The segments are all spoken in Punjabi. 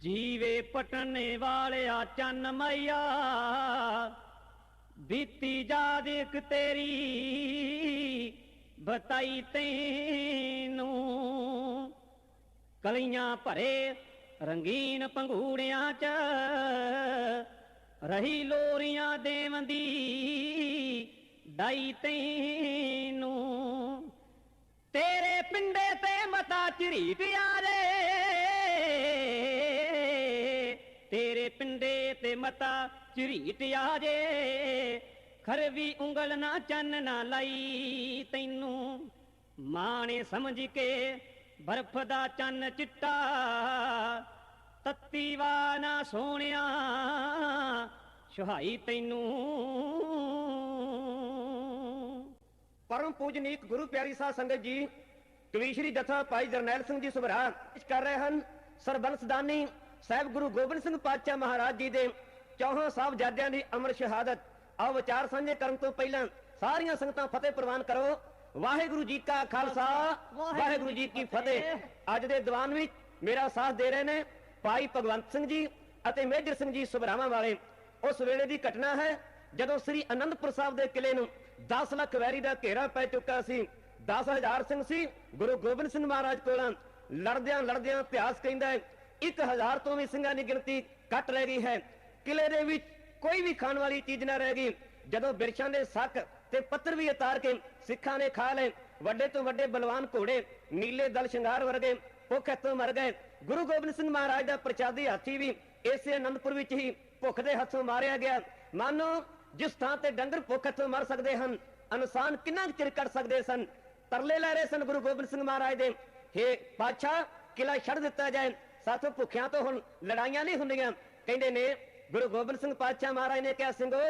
ਜੀਵੇ ਪਟਨੇ ਵਾਲਿਆ ਚੰਨ ਮਈਆ, ਬੀਤੀ ਜਾ ਦੇਖ ਤੇਰੀ ਬਤਾਈ ਤੈਨੂੰ। ਕਲੀਆਂ ਭਰੇ ਰੰਗੀਨ ਪੰਘੂੜਿਆਂ ਚ ਰਹੀ ਲੋਰੀਆਂ ਦੇਵੰਦੀ ਦਾਈ ਤੈਨੂੰ। ਤੇਰੇ ਪਿੰਡੇ ਤੇ ਮਤਾ ਝਰੀਟ ਆਰੇ ਰੇ ਪਿੰਡੇ ਤੇ ਮਤਾ ਝਰੀਟ ਆਜੇ। ਖਰ ਵੀ ਉਂਗਲ ਨਾ ਚੰਨ ਨਾ ਲਈ। ਤੈਨੂੰ ਮਾਂ ਸਮਝ ਕੇ ਬਰਫ਼ ਦਾ ਚੰਨ ਚਿੱਟਾ। ਤੱਤੀ ਵਾ ਸੋਹਣਿਆ, ਸੁਹਾਈ ਤੈਨੂੰ। ਪਰਮ ਪੂਜਨੀਕ ਗੁਰੂ ਪਿਆਰੀ ਸਾਧ ਸੰਗਤ ਜੀ, ਕਵੀਸ਼ਰੀ ਜਥਾ ਭਾਈ ਜਰਨੈਲ ਸਿੰਘ ਜੀ ਸੁਭਰਾ ਕਰ ਰਹੇ ਹਨ ਸਰਬੰਸਦਾਨੀ ਸਾਹਿਬ ਗੁਰੂ ਗੋਬਿੰਦ ਸਿੰਘ ਪਾਤਸ਼ਾਹ ਮਹਾਰਾਜ ਜੀ ਦੇ ਚੌਹਾਂ ਸਾਹਿਬਜ਼ਾਦਿਆਂ ਦੀ ਅਮਰ ਸ਼ਹਾਦਤ ਆਓ ਵਿਚਾਰ ਸਾਂਝੇ ਕਰਨ ਤੋਂ ਪਹਿਲਾਂ ਸਾਰੀਆਂ ਸੰਗਤਾਂ ਫਤਿਹ ਪ੍ਰਵਾਨ ਕਰੋ। ਵਾਹਿਗੁਰੂ ਜੀ ਕਾ ਖਾਲਸਾ ਵਾਹਿਗੁਰੂ ਜੀ ਕੀ ਫਤਿਹ। ਅੱਜ ਦੇ ਦੀਵਾਨ ਵਿੱਚ ਮੇਰਾ ਸਾਥ ਦੇ ਰਹੇ ਨੇ ਭਾਈ ਭਗਵੰਤ ਸਿੰਘ ਜੀ ਅਤੇ ਮੇਜਰ ਸਿੰਘ ਜੀ ਸੁਭਰਾਵਾਂ ਵਾਲੇ। ਉਸ ਵੇਲੇ ਦੀ ਘਟਨਾ ਹੈ ਜਦੋਂ ਸ੍ਰੀ ਅਨੰਦਪੁਰ ਸਾਹਿਬ ਦੇ ਕਿਲੇ ਨੂੰ 10 ਲੱਖ ਵੈਰੀ ਦਾ ਘੇਰਾ ਪੈ ਚੁੱਕਾ ਸੀ। 10000 ਸਿੰਘ ਸੀ ਗੁਰੂ ਗੋਬਿੰਦ ਸਿੰਘ ਮਹਾਰਾਜ ਕੋਲ ਲੜਦਿਆਂ ਲੜਦਿਆਂ ਇਤਿਹਾਸ ਕਹਿੰਦਾ ਹੈ 1000 ਤੋਂ ਵੀ ਸਿੰਘਾਂ ਦੀ ਗਿਣਤੀ ਘਟ ਰਹਿ ਗਈ ਹੈ। ਕਿਲੇ ਦੇ ਵਿੱਚ ਕੋਈ ਵੀ ਖਾਣ ਵਾਲੀ ਚੀਜ਼ ਨਾ ਰਹਿ ਗਈ। ਜਦੋਂ ਬਿਰਛਾਂ ਦੇ ਸੱਕ ਤੇ ਪੱਤਰ ਵੀ ਉਤਾਰ ਕੇ ਸਿੱਖਾਂ ਨੇ ਖਾ ਲਏ, ਵੱਡੇ ਤੋਂ ਵੱਡੇ ਬਲਵਾਨ ਘੋੜੇ, ਨੀਲੇ ਦਲ ਸ਼ਿੰਗਾਰ ਵਰਗੇ ਭੁੱਖ ਤੋਂ ਮਰ ਗਏ। ਗੁਰੂ ਗੋਬਿੰਦ ਸਿੰਘ ਮਹਾਰਾਜ ਦਾ ਪ੍ਰਚਾਦੀ ਹਾਥੀ ਵੀ ਇਸੇ ਅਨੰਦਪੁਰ ਵਿੱਚ ਹੀ ਭੁੱਖ ਦੇ ਹੱਥੋਂ ਮਾਰਿਆ ਗਿਆ। ਮਾਨੋ, ਜਿਸ ਥਾਂ ਤੇ ਡੰਗਰ ਭੁੱਖ ਹੱਥੋਂ ਮਰ ਸਕਦੇ ਹਨ ਇਨਸਾਨ ਕਿੰਨਾ ਕੁ ਚਿਰ ਕੱਢ ਸਕਦੇ ਸਨ? ਤਰਲੇ ਲੈ ਰਹੇ ਸਨ ਗੁਰੂ ਗੋਬਿੰਦ ਸਿੰਘ ਮਹਾਰਾਜ ਦੇ। ਹੇ ਪਾਤਸ਼ਾਹ, ਕਿਲਾ ਛੱਡ ਦਿੱਤਾ ਜਾਏ। ਸਾਥੋਂ ਭੁੱਖਿਆਂ ਤੋਂ ਹੁਣ ਲੜਾਈਆਂ ਨਹੀਂ ਹੁੰਦੀਆਂ। ਕਹਿੰਦੇ ਨੇ, ਗੁਰੂ ਗੋਬਿੰਦ ਸਿੰਘ ਪਾਤਸ਼ਾਹ ਮਹਾਰਾਜ ਨੇ ਕਿਹਾ ਸਿੰਘੋ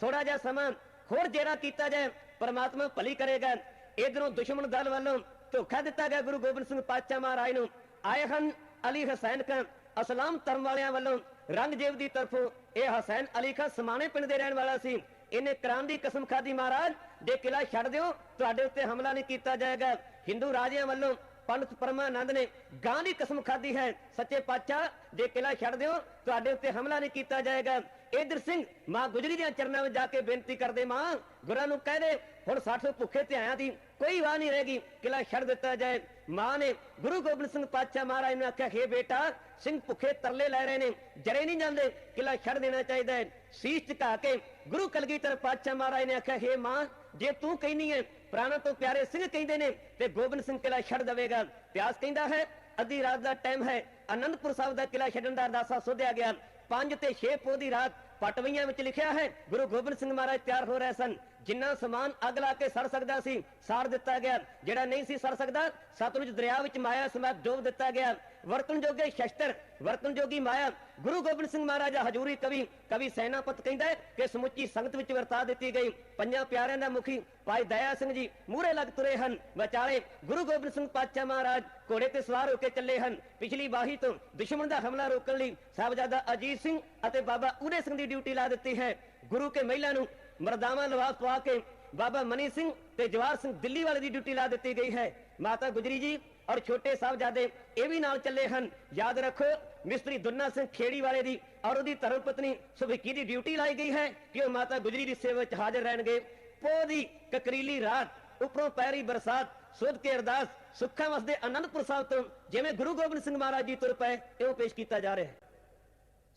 ਥੋੜਾ ਜਿਹਾ ਸਮਾਂ ਹੋਰ ਜੇਰਾ ਕੀਤਾ ਜਾਏ, ਪਰਮਾਤਮਾ ਭਲੀ ਕਰੇਗਾ। ਇਧਰੋਂ ਦੁਸ਼ਮਣ ਦਲ ਵੱਲੋਂ ਧੋਖਾ ਦਿੱਤਾ ਗਿਆ ਗੁਰੂ ਗੋਬਿੰਦ ਸਿੰਘ ਪਾਤਸ਼ਾਹ ਮਹਾਰਾਜ ਨੂੰ। ਆਏ ਹਨ ਅਲੀ ਹਸੈਨ ਖਾਨ ਅਸਲਾਮ ਧਰਮ ਵਾਲਿਆਂ ਵੱਲੋਂ ਰੰਗਜੇਬ ਦੀ ਤਰਫੋਂ ਇਹ ਹਸੈਨ ਅਲੀ ਖਾਨ ਸਮਾਣੇ ਪਿੰਡ ਦੇ ਰਹਿਣ ਵਾਲਾ ਸੀ। ਇਹਨੇ ਕਰਾਨ ਦੀ ਕਸਮ ਖਾਦੀ ਮਹਾਰਾਜ, ਦੇ ਕਿਲਾ ਛੱਡ ਦਿਓ, ਤੁਹਾਡੇ ਉੱਤੇ ਹਮਲਾ ਨਹੀਂ ਕੀਤਾ ਜਾਏਗਾ। ਹਿੰਦੂ ਰਾਜਿਆਂ ਵੱਲੋਂ ਪੰਡਤ ਪਰਮਾਨੰਦ ਨੇ ਗਾਂ ਦੀ ਕਸਮ ਖਾਦੀ ਹੈ। ਸੱਚੇ ਪਾਤਸ਼ਾਹ, ਜੇ ਕਿਲਾ ਛੱਡ ਦਿਓ, ਤੁਹਾਡੇ ਉੱਤੇ ਹਮਲਾ ਨਹੀਂ ਕੀਤਾ ਜਾਏਗਾ। ਇਦਰ ਸਿੰਘ, ਮਾਂ ਗੁਜਰੀ ਦੀਆਂ ਚਰਨਾਂ ਵਿੱਚ ਜਾ ਕੇ ਬੇਨਤੀ ਕਰਦੇ ਮਾਂ। ਗੁਰਾਂ ਨੂੰ ਕਹਿ ਦੇ, ਹੁਣ 60 ਭੁੱਖੇ ਤੇ ਆਇਆ ਦੀ ਕੋਈ ਵਾਹ ਨਹੀਂ ਰਹੇਗੀ। ਕਿਲਾ ਛੱਡ ਦਿੱਤਾ ਜਾਏ। ਮਾਂ ਨੇ ਗੁਰੂ ਗੋਬਿੰਦ ਸਿੰਘ ਪਾਤਸ਼ਾਹ ਮਹਾਰਾਜ ਨੂੰ ਆਖਿਆ, ਹੇ ਬੇਟਾ, ਸਿੰਘ ਭੁੱਖੇ ਤਰਲੇ ਲੈ ਰਹੇ ਨੇ, ਜਰੇ ਨਹੀਂ ਜਾਂਦੇ। ਕਿਲਾ ਛੱਡ ਦੇਣਾ ਚਾਹੀਦਾ ਹੈ। ਸੀਸ ਝੁਕਾ ਕੇ ਗੁਰੂ ਕਲਗੀਧਰ ਪਾਤਸ਼ਾਹ ਮਹਾਰਾਜ ਨੇ ਆਖਿਆ, ਹੇ ਮਾਂ, ਜੇ ਤੂੰ ਕਹਿੰਦੀ ਹੈ ਪ੍ਰਾਣਾ ਤੋਂ ਪਿਆਰੇ ਸਿੰਘ ਕਹਿੰਦੇ ਨੇ, ਤੇ ਗੋਬਿੰਦ ਸਿੰਘ ਕਿਲਾ ਛੱਡ ਦੇਵੇਗਾ। ਇਤਿਹਾਸ ਕਹਿੰਦਾ ਹੈ, ਅੱਧੀ ਰਾਤ ਦਾ ਟਾਈਮ ਹੈ, ਅਨੰਦਪੁਰ ਸਾਹਿਬ ਦਾ ਕਿਲਾ ਛੱਡਣ ਦਾ ਅਰਦਾਸਾ ਸੋਧਿਆ ਗਿਆ। 5 ਤੇ 6 ਪੋ ਦੀ ਰਾਤ ਪਟਵਈਆਂ ਵਿੱਚ ਲਿਖਿਆ ਹੈ, ਗੁਰੂ ਗੋਬਿੰਦ ਸਿੰਘ ਮਹਾਰਾਜ ਤਿਆਰ ਹੋ ਰਹੇ ਸਨ। ਜਿੰਨਾ ਸਮਾਨ ਅੱਗ ਲਾ ਕੇ ਸੜ ਸਕਦਾ ਸੀ, ਸਾੜ ਦਿੱਤਾ ਗਿਆ। ਜਿਹੜਾ ਨਹੀਂ ਸੀ ਸੜ ਸਕਦਾ, ਸਤਲੁਜ ਦਰਿਆ ਵਿੱਚ ਮਾਇਆ ਸਮੇਤ ਡੋਬ ਦਿੱਤਾ ਗਿਆ। ਵਰਤਨ ਜੋਗੇ ਸ਼ਸਤਰ ਵਰਤਨ ਜੋਗੀ ਮਾਇਆ। ਗੁਰੂ ਗੋਬਿੰਦ ਸਿੰਘ ਮਹਾਰਾਜ ਹਜੂਰੀ ਕਵੀ ਕਵੀ ਸੈਨਾਪਤ ਕਹਿੰਦਾ ਹੈ ਕਿ ਸਮੁੱਚੀ ਸੰਗਤ ਵਿੱਚ ਵਰਤਾ ਦਿੱਤੀ ਗਈ। ਪੰਜਾਂ ਪਿਆਰਿਆਂ ਦਾ ਮੁਖੀ ਭਾਈ ਦਇਆ ਸਿੰਘ ਜੀ ਮੂਹਰੇ ਲੱਗ ਤੁਰੇ ਹਨ। ਵਿਚਾਲੇ ਗੁਰੂ ਗੋਬਿੰਦ ਸਿੰਘ ਪਾਤਸ਼ਾਹ ਮਹਾਰਾਜ ਘੋੜੇ ਤੇ ਸਵਾਰ ਹੋ ਕੇ ਚੱਲੇ ਹਨ। ਪਿਛਲੀ ਵਾਹੀ ਤੋਂ ਦੁਸ਼ਮਣ ਦਾ ਹਮਲਾ ਰੋਕਣ ਲਈ ਸਾਹਿਬਜ਼ਾਦਾ ਅਜੀਤ ਸਿੰਘ ਅਤੇ ਬਾਬਾ ਉਦੇ ਸਿੰਘ ਦੀ ਡਿਊਟੀ ਲਾ ਦਿੱਤੀ ਹੈ। ਗੁਰੂ ਕੇ ਮਹਿਲਾ ਨੂੰ ਮਰਦਾਵਾ ਲਵਾਸ ਪਵਾ ਕੇ ਬਾਬਾ ਮਨੀ ਸਿੰਘ ਤੇ ਜਵਾਰ ਸਿੰਘ ਦਿੱਲੀ ਵਾਲੇ ਦੀ ਡਿਊਟੀ ਲਾ ਦਿੱਤੀ ਗਈ ਹੈ। ਮਾਤਾ ਗੁਜਰੀ ਜੀ ਔਰ ਛੋਟੇ ਸਾਹਿਬਜ਼ਾਦੇ ਇਹ ਵੀ ਨਾਲ ਚੱਲੇ ਹਨ। ਯਾਦ ਰੱਖੋ, ਮਿਸਤਰੀ ਦੁੰਨਾ ਸਿੰਘ ਖੇੜੀ ਵਾਲੇ ਦੀ ਔਰ ਉਹਦੀ ਧਰਮ ਪਤਨੀ ਸੁਭਿੱਕੀ ਦੀ ਡਿਊਟੀ ਲਾਈ ਗਈ ਹੈ ਕਿ ਉਹ ਮਾਤਾ ਗੁਜਰੀ ਦੀ ਸੇਵਾ ਵਿੱਚ ਹਾਜ਼ਰ ਰਹਿਣਗੇ। ਪੋ ਦੀ ਕਕਰੀਲੀ ਰਾਤ, ਉਪਰੋਂ ਪੈਰੀ ਬਰਸਾਤ, ਸੁਧ ਕੇ ਅਰਦਾਸ, ਸੁੱਖਾਂ ਵਸਦੇ ਅਨੰਦਪੁਰ ਸਾਹਿਬ ਤੋਂ ਜਿਵੇਂ ਗੁਰੂ ਗੋਬਿੰਦ ਸਿੰਘ ਮਹਾਰਾਜ ਜੀ ਤੁਰ ਪਏ, ਇਹ ਪੇਸ਼ ਕੀਤਾ ਜਾ ਰਿਹਾ ਹੈ।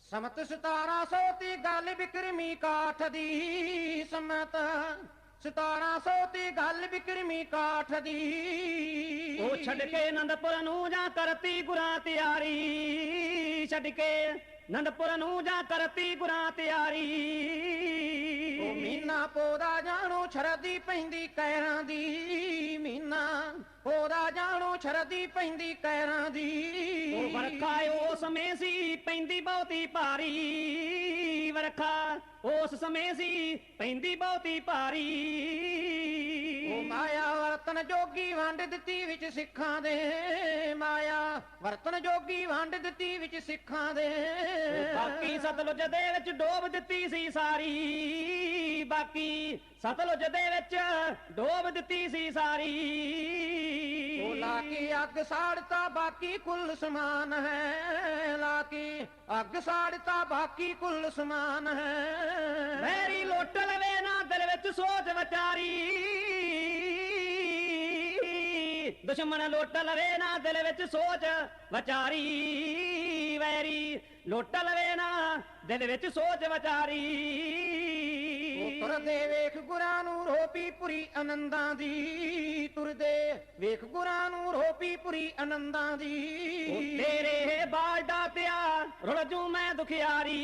ਸਮਤ 1700 ਤੀ ਗੱਲ ਬਿਕਰਮੀ ਕਾਠ ਦੀ ਸਮਤ। 1700 ਤੀ ਗੱਲ ਬਿਕਰਮੀ ਕਾਠ ਦੀ। ਉਹ ਛੱਡ ਕੇ ਆਨੰਦਪੁਰ ਨੂੰ ਜਾਂ ਕਰਤੀ ਗੁਰਾਂ ਤਿਆਰੀ। ਛੱਡ ਕੇ ਆਨੰਦਪੁਰ ਨੂੰ ਜਾਂ ਕਰਤੀ ਗੁਰਾਂ ਤਿਆਰੀ। ਉਹ ਮੀਨਾ ਪੋਦਾ ਜਾਣੋ ਛਰਦੀ ਪੈਂਦੀ ਕਹਿਰਾਂ ਦੀ। ਮੀਨਾ ਪੋਦਾ ਜਾਣੋ ਛਰਦੀ ਪੈਂਦੀ ਕਹਿਰਾਂ ਦੀ। ਉਹ ਵਰਖਾ ਉਸ ਸਮੇਂ ਸੀ ਪੈਂਦੀ ਬਹੁਤੀ ਭਾਰੀ। ਵਰਖਾ ਉਸ ਸਮੇਂ ਸੀ ਪੈਂਦੀ ਬਹੁਤੀ ਭਾਰੀ। ਉਹ ਮਾਇਆ ਵਰਤਨ ਜੋਗੀ ਵੰਡ ਦਿੱਤੀ ਵਿੱਚ ਸਿੱਖਾਂ ਦੇ। ਮਾਇਆ ਵਰਤਨ ਜੋਗੀ ਵੰਡ ਦਿੱਤੀ ਵਿੱਚ ਸਿੱਖਾਂ ਦੇ। ਬਾਕੀ ਸਤਲੁਜ ਦੇ ਵਿੱਚ ਡੋਬ ਦਿੱਤੀ ਸੀ ਸਾਰੀ। ਬਾਕੀ ਸਤਲੁਜ ਦੇ ਵਿੱਚ ਡੋਬ ਦਿੱਤੀ ਸੀ ਸਾਰੀ। ਉਹ ਲਾ ਕੇ ਅੱਗ ਸਾੜਤਾ, ਬਾਕੀ ਕੁੱਲ ਸਮਾਨ ਹੈ। ਲਾ ਕੇ ਅੱਗ ਸਾੜਤਾ, ਬਾਕੀ ਕੁੱਲ ਸਮਾਨ ਹੈ। ਵੈਰੀ ਲੋਟ ਲਵੇ ਨਾ ਦਿਲ ਵਿੱਚ ਸੋਚ ਵਿਚਾਰੀ। ਦੁਸ਼ਮਣ ਲੁੱਟ ਲਵੇ ਨਾ ਦਿਲ ਵਿੱਚ ਸੋਚ ਵਿਚਾਰੀ ਵੈਰੀ। ਲੁੱਟ ਲਵੇ ਨਾ ਦਿਲ ਵਿੱਚ ਸੋਚ ਵਿਚਾਰੀ। ਤੁਰਦੇ ਵੇਖ ਗੁਰਾਂ ਨੂੰ ਰੋਪੀ ਪੁਰੀ ਆਨੰਦਾਂ ਦੀ। ਤੁਰਦੇ ਵੇਖ ਗੁਰਾਂ ਨੂੰ ਰੋਪੀ ਪੁਰੀ ਆਨੰਦਾਂ ਦੀ। ਤੇਰੇ ਬਾਜ ਦਾਤਿਆ ਰੁਲ ਜੂ ਮੈਂ ਦੁਖਿਆਰੀ।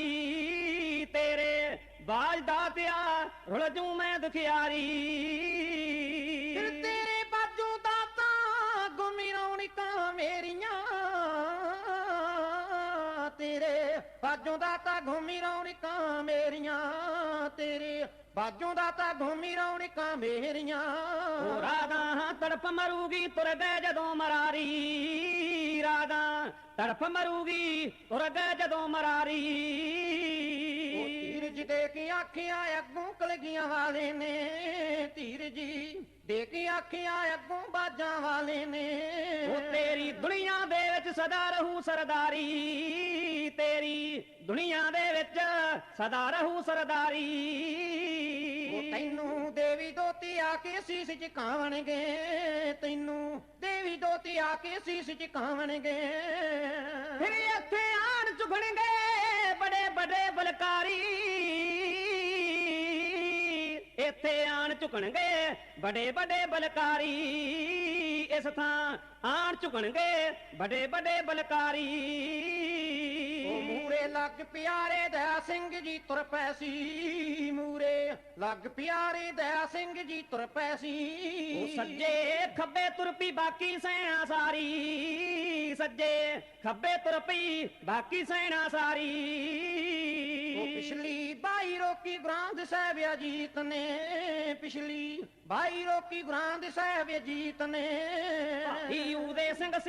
ਤੇਰੇ ਬਾਜ ਦਾਤਿਆ ਰੁਲ ਜੂ ਮੈਂ ਦੁਖਿਆਰੀ। ਬਾਜੂ ਦਾ ਤਾਂ ਗੁਮੀ ਰੌਣਕਾਂ ਮੇਰੀਆਂ, ਤੇਰੇ ਬਾਜੂ ਦਾ ਤਾਂ ਗੁਮੀ ਰੌਣਕਾਂ ਮੇਰੀਆਂ। ਉਹ ਰਾਗਾ ਤੜਪ ਮਰੂਗੀ ਤੁਰਦੇ ਜਦੋਂ ਮਰਾਰੀ। ਰਾਗਾ ਤੜਪ ਮਰੂਗੀ ਤੁਰਦੇ ਜਦੋਂ ਮਰਾਰੀ। ਦੇ ਕੇ ਆਖਿਆ, ਅੱਗੋਂ ਕਲਗੀਆਂ ਵਾਲੇ ਨੇ ਧੀਰਜ ਦੇ ਕੇ ਆਖਿਆ, ਅੱਗੋਂ ਬਾਜਾਂ ਵਾਲੇ ਨੇ। ਉਹ ਤੇਰੀ ਦੁਨੀਆ ਦੇ ਵਿੱਚ ਸਦਾ ਰਹੂ ਸਰਦਾਰੀ। ਤੇਰੀ ਦੁਨੀਆ ਦੇ ਵਿੱਚ ਸਦਾ ਰਹੂ ਸਰਦਾਰੀ। ਉਹ ਤੈਨੂੰ ਦੇਵੀ ਦੋਤੀ ਆ ਕੇ ਸੀਸ ਝੁਕਾਵਣਗੇ ਤੈਨੂੰ ਦੇਵੀ ਦੋਤੀ ਆ ਕੇ ਸੀਸ ਝੁਕਾਵਣਗੇ ਫਿਰ ਇੱਥੇ ਆਣ ਝੁਕਣਗੇ ਬੜੇ ਬੜੇ ਬਲਕਾਰੀ। ਇੱਥੇ ਆਣ ਝੁਕਣਗੇ ਬੜੇ ਬੜੇ ਬਲਕਾਰੀ। ਇਸ ਥਾਂ ਆਣ ਝੁਕਣਗੇ ਬੜੇ ਬੜੇ ਬਲਕਾਰੀ। ਲੱਗ ਪਿਆਰੇ ਦਇਆ ਸਿੰਘ ਜੀ ਤੁਰ ਪੈ ਸੀ ਮੂਰੇ। ਲੱਗ ਪਿਆਰੇ ਦਇਆ ਸਿੰਘ ਜੀ ਤੁਰ ਪੈ ਸੀ ਉਹ ਸੱਜੇ ਖੱਬੇ ਤੁਰ ਪਈ ਬਾਕੀ ਸੈਨਾ ਸਾਰੀ ਸੱਜੇ ਖੱਬੇ ਤੁਰ ਪਈ ਬਾਕੀ ਸੈਨਾ ਸਾਰੀ ਉਹ ਪਿਛਲੀ ਬਾਈ ਰੋਕੀ ਗ੍ਰਾਂਦ ਸਾਹਿਬ ਅਜੀਤ ਨੇ ਪਿਛਲੀ ਬਾਈ ਰੋਕੀ ਗ੍ਰਾਂਦ ਸਾਹਿਬ ਅਜੀਤ ਨੇ ਭਾਈ ਉਦੇ ਸਿੰਘ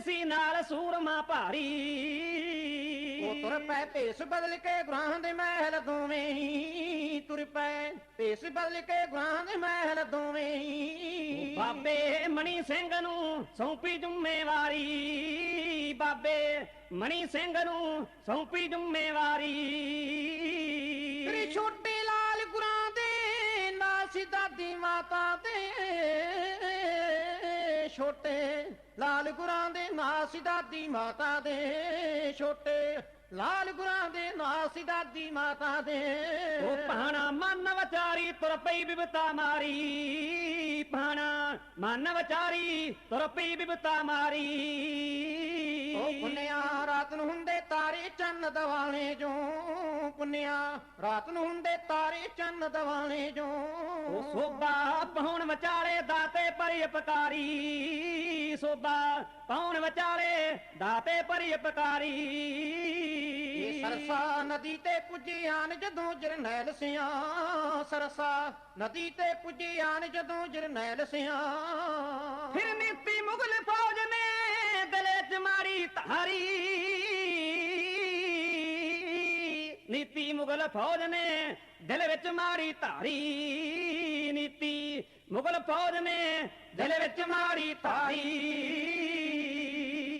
ਸੀ ਨਾਲ ਸੂਰਮਾ ਭਾਰੀ ਤੁਰ ਪੈ ਭੇਸ ਬਦਲ ਕੇ ਗੁਰਾਂ ਦੇ ਮਹਿਲ ਦੋਵੇਂ, ਤੁਰ ਪੈ ਭੇਸ ਬਦਲ ਕੇ ਗੁਰਾਂ ਦੇ ਮਹਿਲ ਦੋਵੇਂ। ਬਾਬੇ ਮਣੀ ਸਿੰਘ ਨੂੰ ਸੌਂਪੀ ਜ਼ਿੰਮੇਵਾਰੀ, ਬਾਬੇ ਮਣੀ ਸਿੰਘ ਨੂੰ ਸੌਂਪੀ ਜ਼ਿੰਮੇਵਾਰੀ। ਤੇਰੇ ਛੋਟੇ ਲਾਲ ਗੁਰਾਂ ਦੇ ਨਾਲ ਸਿੱਧਾ ਮਾਤਾ ਦੇ। ਛੋਟੇ ਲਾਲ ਗੁਰਾਂ ਦੇ ਨਾਲ ਸਿੱਧਾ ਮਾਤਾ ਦੇ। ਛੋਟੇ ਲਾਲ ਗੁਰਾਂ ਦੇ ਨਾਲ ਸਿੱਧਾ ਦੀ ਮਾਤਾ ਦੇ। ਉਹ ਪਾਣਾ ਮਨ ਵਿਚਾਰੀ ਤੁਰ ਪਈ ਬਿਬਤਾ ਮਾਰੀ। ਪਾਣਾ ਮਨ ਵਿਚਾਰੀ ਤੁਰ ਪਈ ਬਿਬਤਾ ਮਾਰੀ। ਉਹ ਪੁੰਨਿਆ ਰਾਤ ਨੂੰ ਹੁੰਦੇ ਤਾਰੇ ਚੰਨ ਦਿਵਾਲੇ ਜੋ। ਪੁੰਨਿਆ ਰਾਤ ਨੂੰ ਹੁੰਦੇ ਤਾਰੇ ਚੰਨ ਦਿਵਾਲੇ ਜੋ। ਉਹ ਸੋਭਾ ਪਾਉਣ ਵਿਚਾਲੇ ਦਾਤੇ ਪਰਿ ਉਪਕਾਰੀ ਸੋਭਾ ਪਾਉਣ ਵਿਚਾਲੇ? ਦਾਤੇ ਪਰਿ ਉਪਕਾਰੀ ਇਹ ਸਰਸਾ ਨਦੀ ਤੇ ਪੁੱਜਿਆਨ ਜਦੋਂ ਜਰਨੈਲ ਸਿਆਂ। ਸਰਸਾ ਨਦੀ ਤੇ ਪੁੱਜਿਆਨ ਜਦੋਂ ਜਰਨੈਲ ਸਿਆਂ। ਫਿਰ ਨੀਤੀ ਮੁਗਲ ਫੌਜ ਨੇ ਦਿਲੇ ਚ ਮਾਰੀ ਧਾਰੀ। ਨੀਤੀ ਮੁਗਲ ਫੌਜ ਨੇ ਦਿਲ ਵਿੱਚ ਮਾਰੀ ਧਾਰੀ। ਨੀਤੀ ਮੁਗਲ ਫੌਜ ਨੇ ਦਿਲ ਵਿੱਚ ਮਾਰੀ ਤਾਈ